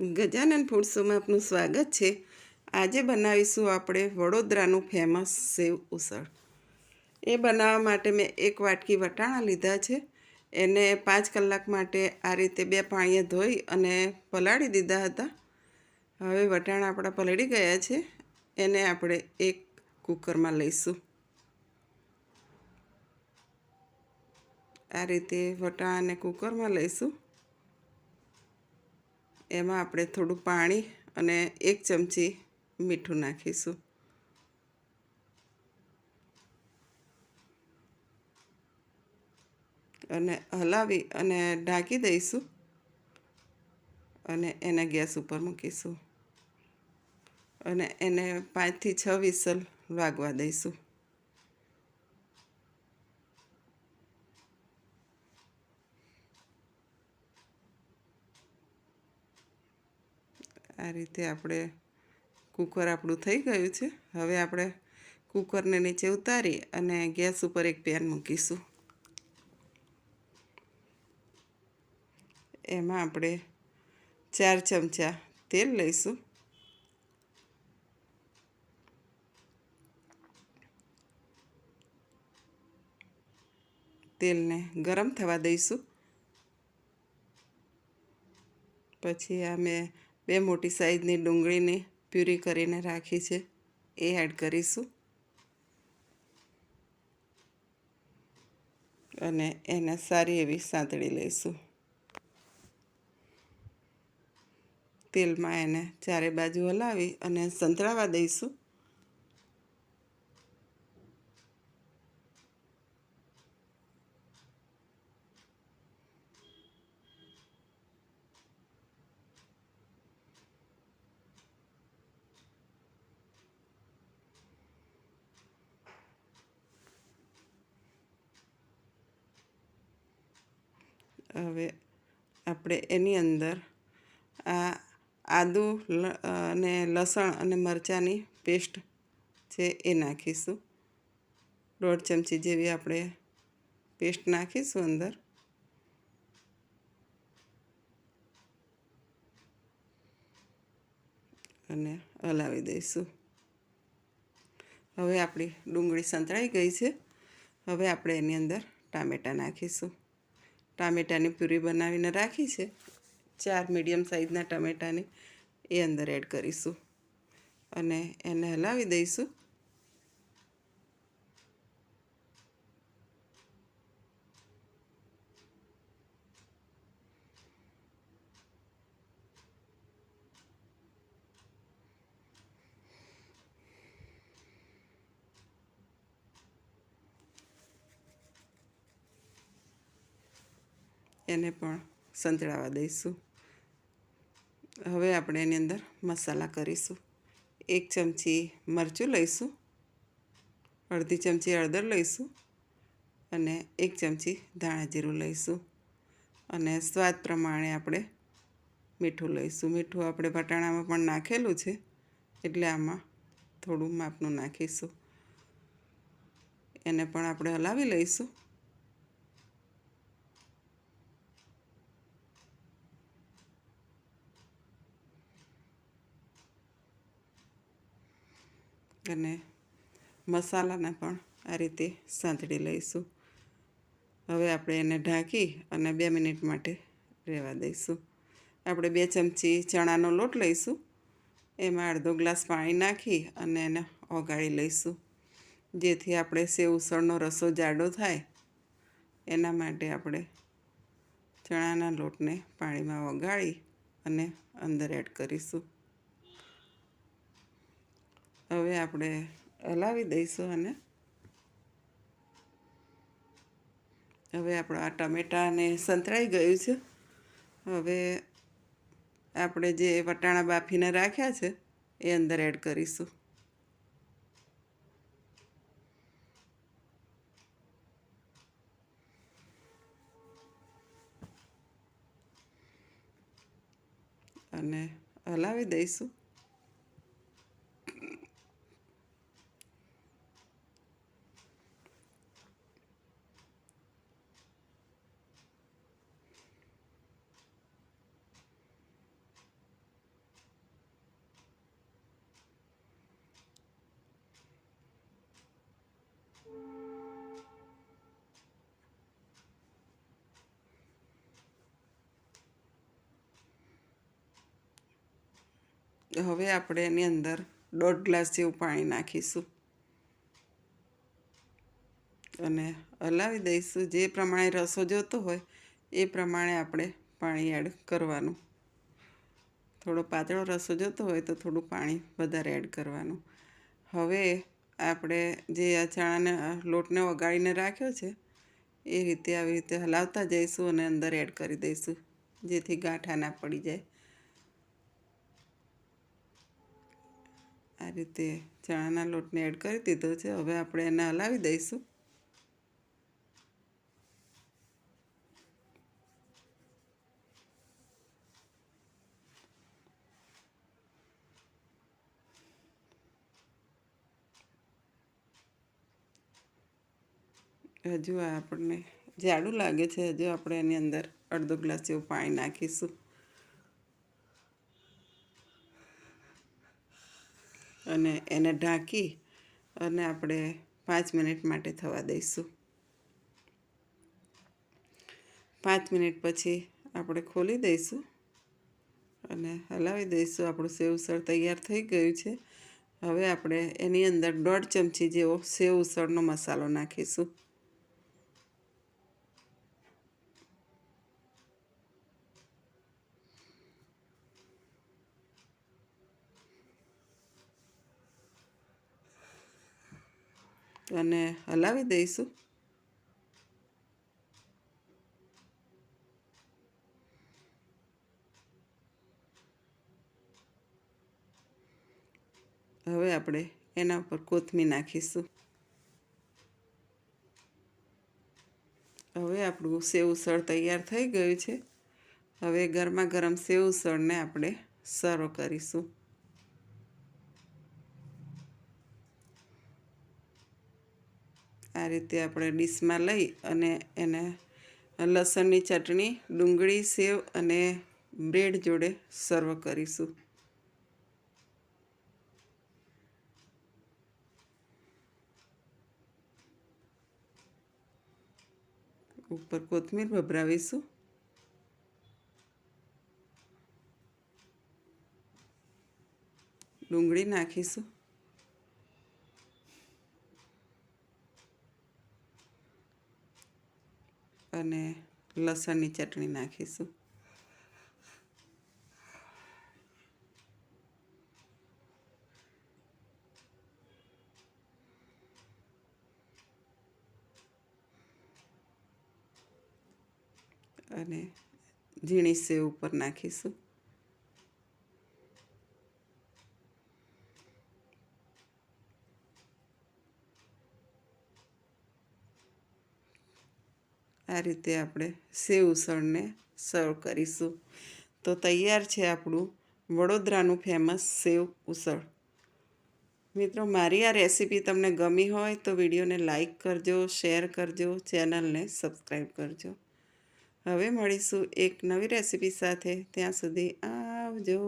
ગજાનન ફૂડસોમાં આપનું સ્વાગત છે. આજે બનાવીશું આપણે વડોદરાનું ફેમસ સેવ ઉસળ. એ બનાવવા માટે મેં એક વાટકી વટાણા લીધા છે. એને પાંચ કલાક માટે આ રીતે બે પાણીએ ધોઈ અને પલાળી દીધા હતા. હવે વટાણા આપણા પલળી ગયા છે. એને આપણે એક કુકરમાં લઈશું. આ રીતે વટાણાને કુકરમાં લઈશું. એમાં આપણે થોડું પાણી અને એક ચમચી મીઠું નાખીશું. અને હલાવી અને ઢાંકી દઈશું અને એને ગેસ ઉપર મૂકીશું. અને એને પાંચથી છ વિસલ વાગવા દઈશું. આ રીતે આપણે કુકર આપણું થઈ ગયું છે. હવે આપણે કુકરને નીચે ઉતારી અને ગેસ ઉપર એક પેન મૂકીશું. એમાં આપણે ચાર ચમચા તેલ લઈશું. તેલને ગરમ થવા દઈશું. પછી આ મેં બે મોટી સાઈઝની ડુંગળીની પ્યુરી કરીને રાખી છે. એ એડ કરીશું. અને એને સારી એવી સાંતળી લઈશું. તેલમાં એને ચારે બાજુ હલાવી અને સંતળાવા દઈશું. હવે આપણે એની અંદર આ આદુ અને લસણ અને મરચાંની પેસ્ટ છે એ નાખીશું. દોઢ ચમચી જેવી આપણે પેસ્ટ નાખીશું અંદર. અને હલાવી દઈશું. હવે આપણી ડુંગળી સંતળાઈ ગઈ છે. હવે આપણે એની અંદર ટામેટાં નાખીશું. ટામેટાની પ્યુરી બનાવીને રાખી છે. ચાર મીડિયમ સાઇઝના ટામેટાની એ અંદર એડ કરીશું. અને એને હલાવી દઈશું. એને પણ સંતળાવા દઈશું. હવે આપણે એની અંદર મસાલા કરીશું. એક ચમચી મરચું લઈશું. અડધી ચમચી હળદર લઈશું અને એક ચમચી ધાણા જીરું લઈશું. અને સ્વાદ પ્રમાણે આપણે મીઠું લઈશું. મીઠું આપણે વટાણામાં પણ નાખેલું છે, એટલે આમાં થોડું માપનું નાખીશું. એને પણ આપણે હલાવી લઈશું. અને મસાલાને પણ આ રીતે સાંતળી લઈશું. હવે આપણે એને ઢાંકી અને બે મિનિટ માટે રહેવા દઈશું. આપણે બે ચમચી ચણાનો લોટ લઈશું. એમાં અડધો ગ્લાસ પાણી નાખી અને એને ઓગાળી લઈશું. જેથી આપણે સેવ ઉસળનો રસો જાડો થાય. એના માટે આપણે ચણાના લોટને પાણીમાં ઓગાળી અને અંદર એડ કરીશું. હવે આપણે હલાવી દઈશું અને હવે આપણા આ ટમેટાને સંતરાઈ ગયું છે. હવે આપણે જે વટાણા બાફીને રાખ્યા છે, એ અંદર એડ કરીશું. અને હલાવી દઈશું. તો હવે આપણે એની અંદર દોઢ ગ્લાસ જેવું પાણી નાખીશું. અને હલાવી દઈશું. જે પ્રમાણે રસો જોતો હોય, એ પ્રમાણે આપણે પાણી એડ કરવાનું. થોડો પાતળો રસો જોતો હોય, તો થોડું પાણી વધારે એડ કરવાનું. હવે આપણે જે આ ચણાને લોટને વગાડીને રાખ્યો છે, એ રીતે આવી રીતે હલાવતા જઈશું અને અંદર એડ કરી દઈશું, જેથી ગાંઠા ના પડી જાય. આ રીતે ચણાના લોટને એડ કરી દીધો છે. હવે આપણે એને હલાવી દઈશું. હજુ આપણને જાડું લાગે છે. હજુ આપણે એની અંદર અડધો ગ્લાસ જેવું પાણી નાખીશું. અને એને ઢાંકી અને આપણે પાંચ મિનિટ માટે થવા દઈશું. પાંચ મિનિટ પછી આપણે ખોલી દઈશું અને હલાવી દઈશું. આપણું સેવ ઉસળ તૈયાર થઈ ગયું છે. હવે આપણે એની અંદર દોઢ ચમચી જેવો સેવ ઉસળનો મસાલો નાખીશું. અને હલાવી દઈશું. હવે આપણે એના ઉપર કોથમીર નાખીશું. હવે આપણું સેવ ઉસળ તૈયાર થઈ ગયું છે. હવે ગરમા ગરમ સેવ ઉસળને આપણે સર્વ કરીશું. આ રીતે આપણે ડીશમાં લઈ અને એને લસણની ચટણી, ડુંગળી, સેવ અને બ્રેડ જોડે સર્વ કરીશું. ઉપર કોથમીર ભભરાવીશું ડુંગળી નાખીશું. અને લસણની ચટણી નાખીશું. અને ઝીણી સેવ ઉપર નાખીશું. આ રીતે આપણે સેવ ઉસળને સર્વ કરીશું. તો તૈયાર છે આપણું વડોદરાનું ફેમસ સેવ ઉસળ. મિત્રો, મારી આ રેસીપી તમને ગમી હોય તો વિડીયોને લાઈક કરજો શેર કરજો ચેનલને સબસ્ક્રાઈબ કરજો. હવે મળીશું એક નવી રેસીપી સાથે. ત્યાં સુધી આવજો.